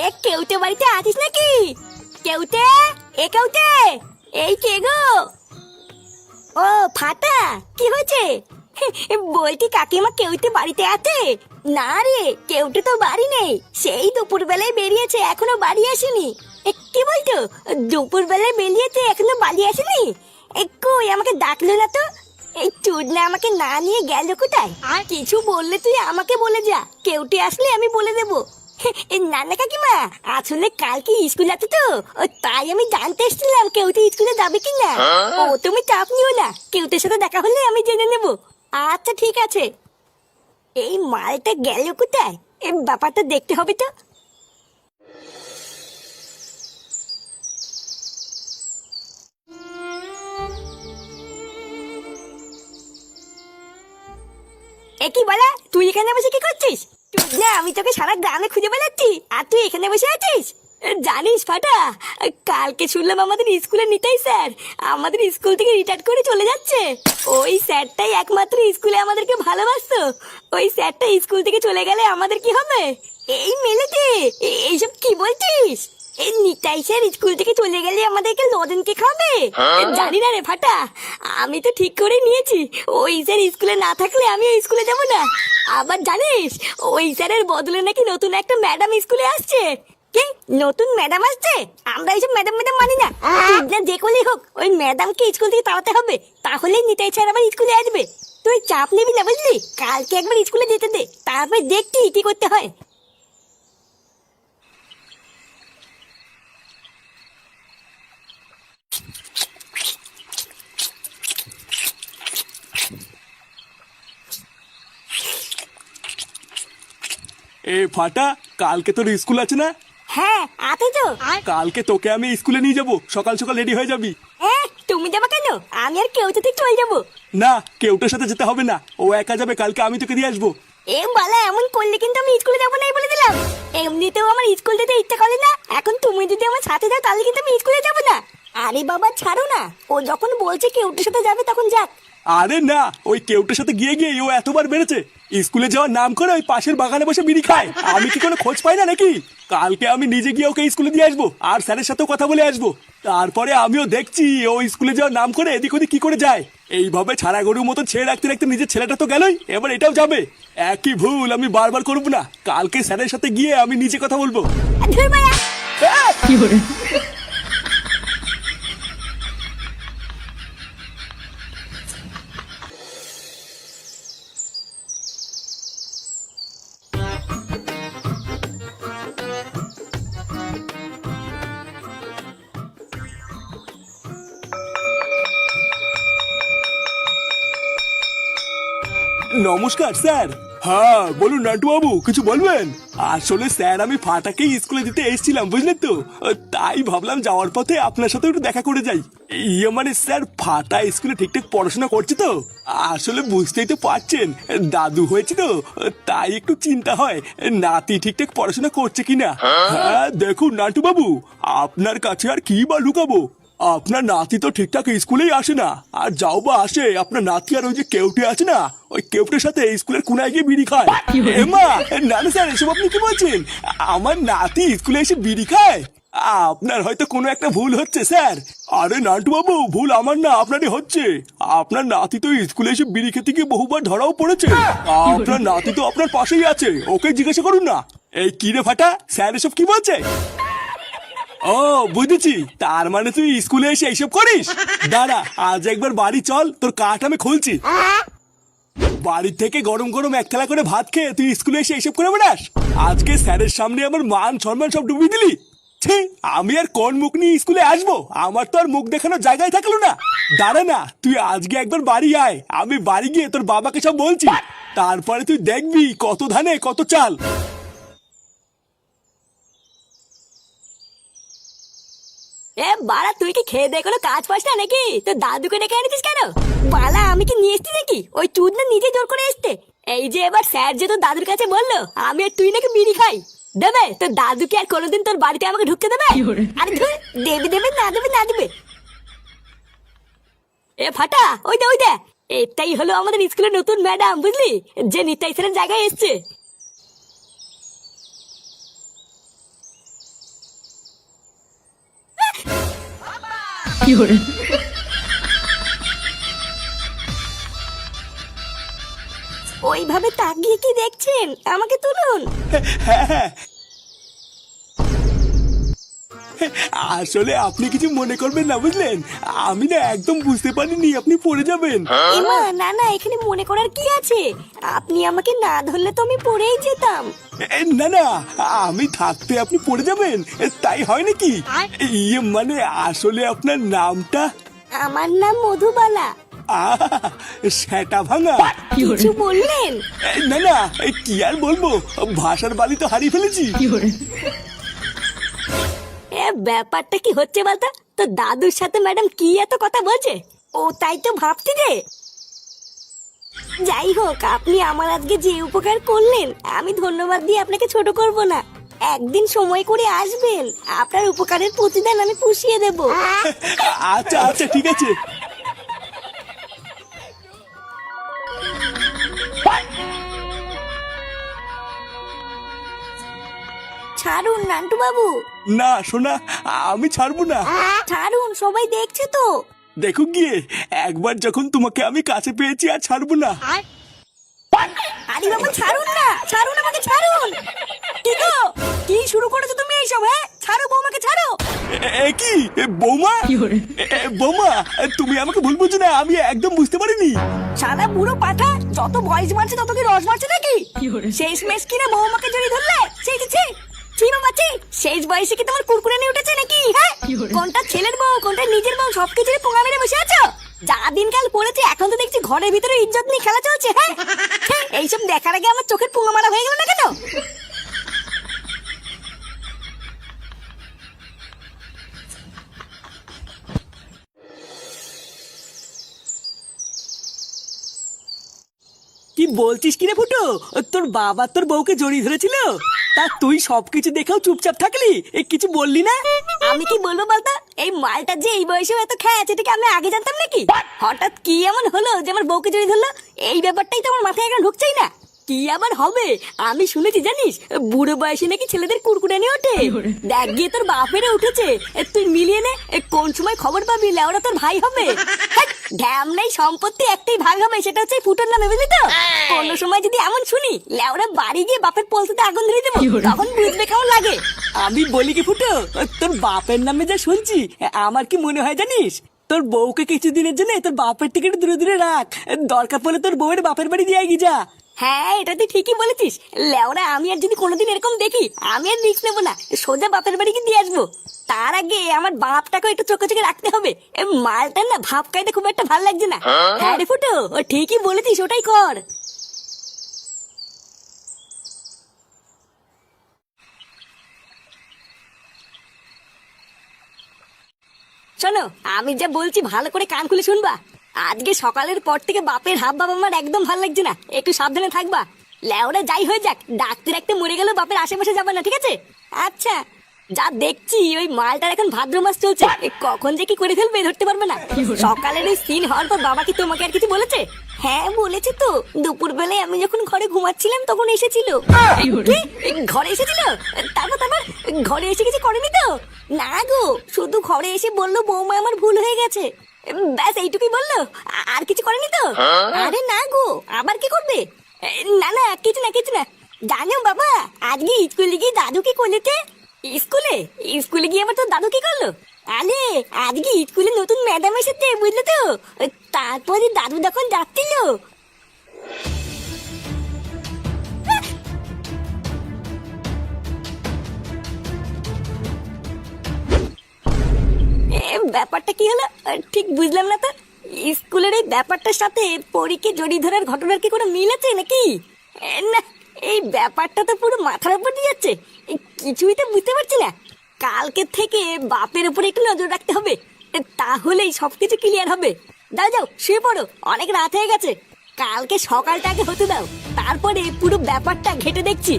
এ কেউতে বাড়িতে আছিস নাকি? কেউতে এ কেউতে এই কে গো? ও ফাটা কি হয়েছে? বলছি কাকিমা কেউতে বাড়িতে আছে? না রে কেউতে তো বাড়ি নেই। সেই দুপুর বেলায় বেরিয়েছে এখনও বাড়ি আসেনি। কি বলতো দুপুর বেলায় বেরিয়েছে এখনও বাড়ি আসেনি? কই আমাকে ডাকলো না তো? এই চুদনা আমাকে না নিয়ে গেল কোথায়? আর কিছু বললে তুই আমাকে বলে যা। কেউটি আসলে আমি বলে দেবো। এ, না না কাকিমা আসলে কালকে স্কুল আছে তো তাই আমি জানতে এসেছিলাম কেউটি স্কুলে যাবে কি না ও তুমি চাপ নিও না কেউটির সাথে দেখা হলে আমি জেনে নেব। আচ্ছা ঠিক আছে। এই মালটা গেল কোথায়? এই ব্যাপারটা দেখতে হবে তো। এ কি বলা তুই এখানে বসে কি করছিস? না, আমি তোকে সারা গ্রামে খুঁজে বেড়াচ্ছি। আর তুই এখানে বসে আছিস? জানিস ফাটা, কালকে শুনলাম আমাদের স্কুলে নিতাই স্যার, আমাদের স্কুল থেকে রিটায়ার করে চলে যাচ্ছে। ওই স্যারটাই একমাত্র স্কুলে আমাদেরকে ভালোবাসতো। ওই স্যারটা স্কুল থেকে চলে গেলে আমাদের কি হবে? এই মেলেতে এইসব কি বলছিস? নিতাই স্যার স্কুল থেকে চলে গেলে আমাদেরকে লজেনকে খাবে। জানি না রে ফাটা আমি তো ঠিক করে নিয়েছি। ওই স্যার স্কুলে না থাকলে আমি ওই স্কুলে যাব না। আবার জানিস ওই স্যারের বদলে নাকি নতুন একটা ম্যাডাম স্কুলে আসছে। কি? নতুন ম্যাডাম আসছে? আমরা এইসব ম্যাডাম ম্যাডাম মানি না। তুই না যে করলেই হোক ওই ম্যাডামকে স্কুল থেকে তাড়াতে হবে। তাহলেই নিতাই স্যার আবার স্কুলে আসবে। তুই চাপ নিবি না বুঝলি? কালকে একবার স্কুলে যেতে দে তারপর দেখছি কি করতে হয়। এ ফাটা কালকে তোর স্কুল আছে না? হ্যাঁ আছে তো। কালকে তোকে আমি স্কুলে নিয়ে যাব। সকাল সকাল রেডি হয়ে যাবি। তুমি যাবা কেন? আমি আর কেউ চলে যাব। না কেউটার সাথে যেতে হবে না। ও একা যাবে কালকে আমি তোকে দিয়ে আসব। এ বালা এমন করলে কিন্তু আমি স্কুলে যাব নাই বলে দিলাম। এমনিতেও আমার স্কুল যেতে ইচ্ছে করে না। এখন তুমি যদি আমার সাথে যাও তাহলে কিন্তু আমি স্কুলে যাব না। আরে বাবা ছাড়ো না। ও যখন বলছে কেউটার সাথে যাবে তখন যাক। আরে না ওই কেউটার সাথে গিয়ে গিয়ে ও এতবার বেড়েছে স্কুলে যাওয়ার নাম করে ওই পাশের বাগানে বসে বিড়ি খায়। আমি কি কোনো খোঁজ পাই না নাকি? কালকে আমি নিজে গিয়ে ওকে স্কুলে দিয়ে আসব আর স্যারের সাথেও কথা বলে আসব। তারপরে আমিও দেখছি ও স্কুলে যাওয়ার নাম করে এদিক ওদিক কি করে যায়। এইভাবে ছাড়া গরুর মতো ছেড়ে রাখতে রাখতে নিজের ছেলেটা তো গেলই এবার এটাও যাবে। একই ভুল আমি বারবার করব না। কালকে স্যারের সাথে গিয়ে আমি নিজে কথা বলব। ধুর নমস্কার স্যার। হ্যাঁ বলুন নান্টু বাবু কিছু বলবেন? আসলে স্যার আমি ফাটাকে স্কুলে দিতে এসেছিলাম বুঝলেন তো? তাই ভাবলাম যাওয়ার পথে আপনার সাথে একটু দেখা করে যাই। ইয়ে মানে স্যার ফাটা স্কুলে ঠিকঠাক পড়াশোনা করছে তো? আসলে বুঝতেই তো পারছেন দাদু হয়েছে তো? তাই একটু চিন্তা হয় নাতি ঠিকঠাক পড়াশোনা করছে কিনা? হ্যাঁ? দেখুন নান্টু বাবু আপনার কাছে আর কি বা লুকাবো? আপনার নাতি তো ঠিকঠাক স্কুলেই আসে না। আর যাও বা আসে আপনার নাতি আর ওই যে কেউটে আছে না ওই কেউটের সাথে স্কুলের কোনায় গিয়ে বিড়ি খায়। এমা না না স্যার এসব আপনি কি বলছেন? আমার নাতি স্কুলে এসে বিড়ি খায়? আপনার হয়তো কোনো একটা ভুল হচ্ছে স্যার। আরে নান্টু বাবু ভুল আমার না আপনারই হচ্ছে। আপনার নাতি তো স্কুলে এসে বিড়ি খেতে গিয়ে বহুবার ধরাও পড়েছে। আপনার নাতি তো আপনার পাশেই আছে ওকে জিজ্ঞাসা করুন না। এই কিরে ফাটা? স্যার এসব কি বলছে? ও, বুঝেছি। তার মানে তুই স্কুলে এসে এইসব করিস? দাঁড়া, আজ একবার বাড়ি চল, তোর কাঠ আমি খুলছি। বাড়ির থেকে গরম গরম এক থালা করে ভাত খেয়ে তুই স্কুলে এসে এইসব করে বেড়াস? আজকে স্যারের সামনে আমার মান সম্মান সব ডুবিয়ে দিলি। ছি, আমি আর কোন মুখ নিয়ে স্কুলে আসব? আমার তো আর মুখ দেখানোর জায়গায় থাকল না। দাঁড়া না, তুই আজকে একবার বাড়ি আয়। আমি বাড়ি গিয়ে তোর বাবাকে সব বলছি। তারপরে তুই দেখবি কত ধানে, কত চাল। এ বাড়া তুই কি খেয়ে দিয়ে কোনো কাজ পাস না নাকি? তোর দাদুকে ডেকে এনেছিস কেন? বালা আমি কি নিয়ে এসছি নাকি? ওই চুদ না নিজে জোর করে এসছে। এই যে এবার স্যার যে তোর দাদুর কাছে বলল আমি আর তুই নাকি বিড়ি খাই। দেবে? তোর দাদুকে আর কোনোদিন তোর বাড়িতে আমাকে ঢুকতে দেবে? আরে ধুর দেবে দেবে না দেবে না দেবে। এ ফাটা ওই দে ওই দে। এটাই হলো আমাদের স্কুলের নতুন ম্যাডাম বুঝলি? যে নিতাই স্যারের জায়গায় এসছে। ওইভাবে তাকিয়ে কি দেখছেন? আমাকে তুলুন। আসলে আপনি কিছু মনে করবেন না বুঝলেন? আমি না একদম বুঝতে পারিনি আপনি পড়ে যাবেন। এমা না না এখানে মনে করার কি আছে? আপনি আমাকে না ধরলে তো আমি পড়েই যেতাম। না না আমি থাকতে আপনি পড়ে যাবেন তাই হয় নাকি? ইয়ে মানে আসলে আপনার নামটা? আমার নাম মধুবালা। আহ, সেটা ভাঙা। কিছু বললেন? না না কি আর বলব? ভাষার বালি তো হারিয়ে ফেলেছি। ব্যাপারটা কি হচ্ছে বলতো? তো দাদুর সাথে ম্যাডাম কি এত কথা বলছে? ও তাই তো ভাবছি রে যাই হোক আপনি আমার আজকে যে উপকার করলেন আমি ধন্যবাদ দিয়ে আপনাকে ছোট করব না। একদিন সময় করে আসবেন। আপনার উপকারের প্রতিদান আমি পুষিয়ে দেব। আচ্ছা আচ্ছা ঠিক আছে। ছাড়ুন নান্টু বাবু না শোনা আমি ছাড়বো না। ছাড়ুন সবাই দেখছে তো। দেখো গিয়ে একবার যখন তোমাকে আমি কাছে পেয়েছি আর ছাড়বো না। আরে বাবা ছাড়ুন না ছাড়ুন আমাকে ছাড়ুন। কি গো? কি শুরু করেছ তুমি এইসব হ্যাঁ? ছাড়ো বৌমাকে ছাড়ো। এ- কি? এ, বৌমা? বৌমা তুমি আমাকে ভুল বুঝছ না আমি একদম বুঝতে পারিনি। সারা বুড়ো পাঠা যত বয়স মারছে তত কি রস মারছে নাকি? শেষ মেশ কিনা বৌমাকে জড়িয়ে ধরলে? সেই শেষ বয়সে কি তোমার উঠেছে নাকি? হ্যাঁ? কোনটা ছেলের বউ, কোনটা নিজের বউ পোঙা মেরে বসে আছো? যা দিনকাল পড়েছে, এখন তো দেখছি ঘরের ভিতরে ইজ্জত নিয়ে খেলা চলছে হ্যাঁ? এইসব দেখার আগে আমার চোখের পোঙা মারা হয়ে গেল না কেন? কি বলছিস কিরে ফুটো? তোর বাবা তোর বউকে জড়িয়ে ধরেছিল? তা তুই সবকিছু দেখেও চুপচাপ থাকলি? এ কিছু বললি না? আমি কি বলব বলতো? এই মালটা যে এই বয়সে এত খেয়ে আছে এটাকে আমি আগে জানতাম নাকি? হঠাৎ কি এমন হলো যে আমার বউকে জড়িয়ে ধরলো? এই ব্যাপারটাই তো আমার মাথায় এখন ঢুকছেই না। কি আবার হবে? আমি শুনেছি জানিস বুড়ো বয়সে নাকি ছেলেদের কুরকুরে নিয়ে ওঠে দেখ গিয়ে তোর বাপেরে উঠেছে। তুই মিলিয়ে নে কোন সময় খবর পাবি? লেওরা তোর ভাই হবে। ঢ্যাম নেই সম্পত্তি একটাই ভাগ হবে সেটা হচ্ছে ফুটোর নামে বুঝলি তো? কোন সময় যদি এমন শুনি লেওরা বাড়ি গিয়ে বাপের পলসিতে আগুন ধরে দেবো। তখন বুঝবে কেমন লাগে। আমি বলি কি ফুটো তোর বাপের নামে যা শুনছি আমার কি মনে হয় জানিস? তোর বউকে কিছুদিনের জন্য তোর বাপের থেকে একটু দূরে দূরে রাখ। দরকার পড়লে তোর বউয়ের বাপের বাড়ি দিয়ে গিয়ে যা। হ্যাঁ এটা তুই ঠিকই বলেছিস। লেওরা আমি আর যদি কোনোদিন এরকম দেখি আমি আর রিস্ক নেব না। সোজা বাপের বাড়ি গিয়ে দিয়ে আসব। তার আগে আমার বাপটাকে একটু চোখে চোখে রাখতে হবে। মালটার না ভাব খাইতে খুব একটা ভালো লাগছে না। হ্যাঁ রে ফুটো ও ঠিকই বলেছিস ওটাই কর। শোনো আমি যা বলছি ভালো করে কান খুলে শুনবা। আজকে সকালের পর থেকে বাপের হাব বাবা আমার একদম ভালো লাগছে না। একটু সাবধানে থাকবা। লেওরা যাই হয়ে যাক ডাক্তার একটা মরে গেলেও বাপের আশেপাশে যাবে না, ঠিক আছে? আচ্ছা যা দেখছি, ওই মালটার এখন ভাদ্র মাস চলছে। কখন যে কি করে ফেলবে ধরতে পারবে না। সকালের ওই সিন হওয়ার পর বাবা কি তোমাকে আর কিছু বলেছে? হ্যাঁ বলেছে তো। দুপুর বেলায় আমি যখন ঘরে ঘুমাচ্ছিলাম, তখন এসেছিল। ঘরে এসেছিল? তারপর তারপর? ঘরে এসে কিছু করেনি তো? না গো, শুধু ঘরে এসে বলল বৌমা আমার ভুল হয়ে গেছে। ব্যাস এইটুকুই বলল। আর কিছু করেনি তো? আরে না গো আবার কি করবে? না না কিছু না কিছু না। জানো বাবা আজকে স্কুলে গিয়ে দাদু কি করেছে স্কুলে? স্কুলে গিয়ে আবার তোর দাদু কি করল? আরে আজকে স্কুলে নতুন ম্যাডাম এসেছে বুঝলে তো? তারপরে দাদু যখন যাচ্ছিল। ব্যাপারটা কি হলো? ঠিক বুঝলাম না তো। স্কুলের এই ব্যাপারটার সাথে পরীকে জড়িয়ে ধরার ঘটনার কি কোনো মিল আছে নাকি? না, এই ব্যাপারটা তো পুরো মাথার উপর দিয়ে যাচ্ছে। কিছুই তো বুঝতে পারছি না। কালকে থেকে বাপের উপরে একটু নজর রাখতে হবে। তাহলেই সবকিছু ক্লিয়ার হবে। দাও, যাও, শুয়ে পড়ো। অনেক রাত হয়ে গেছে। কালকে সকালটা আগে হতে দাও। তারপরে পুরো ব্যাপারটা ঘেটে দেখছি।